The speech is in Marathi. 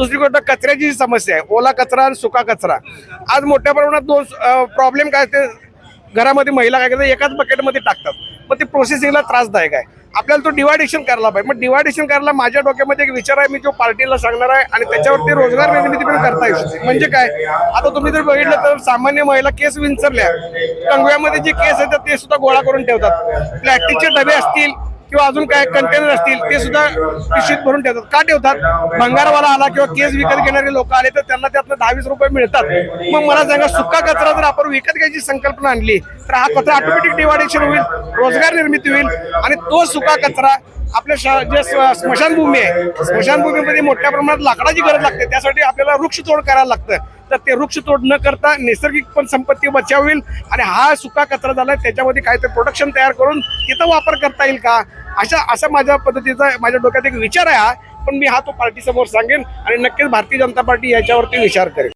दुसरी गोष्ट कचऱ्याची जी समस्या आहे ओला कचरा आणि सुका कचरा. आज मोठ्या प्रमाणात दोन प्रॉब्लेम काय ते घरामध्ये महिला काय करतात एकाच बकेटमध्ये टाकतात. मग ते प्रोसेसिंगला त्रासदायक आहे. आपल्याला तो डिवायडेशन करायला पाहिजे. मग डिवायडेशन करायला माझ्या डोक्यामध्ये एक विचार आहे मी जो पार्टीला सांगणार आहे आणि त्याच्यावरती रोजगार निर्मिती पण करता येऊ म्हणजे काय? आता तुम्ही जर बघितलं तर सामान्य महिला केस विंचरल्या. कंगव्यामध्ये जे केस येतात ते सुद्धा गोळा करून ठेवतात. प्लॅस्टिकचे डबे असतील किंवा अजून काय कंटेनर असतील ते सुद्धा पिशवीत भरून ठेवतात. का ठेवतात? भंगारवाला आला किंवा केस विकत घेणारे लोक आले तर त्यांना त्यातनं दहावीस रुपये मिळतात. मग मला सांगा सुका कचरा जर आपण विकत घ्यायची संकल्पना आणली तर हा कचरा ऑटोमॅटिक डिवायडेशन होईल रोजगार निर्मिती होईल आणि तो सुका कचरा आपल्या शा- जे स्मशानभूमी आहे स्मशानभूमीमध्ये मोठ्या प्रमाणात लाकडाची गरज लागते. त्यासाठी आपल्याला वृक्षतोड करायला लागतं. तर ते वृक्षतोड न करता नैसर्गिक पण संपत्ती बचाव होईल आणि हा सुका कचरा झाला त्याच्यामध्ये काहीतरी प्रोडक्शन तयार करून तिथं वापर करता येईल का? अशा अशा माझ्या पद्धतीचा माझ्या डोक्यात एक विचार आहे हा पण मी हा तो पार्टी समोर सांगेन आणि नक्कीच भारतीय जनता पार्टी याच्यावरती विचार करेल.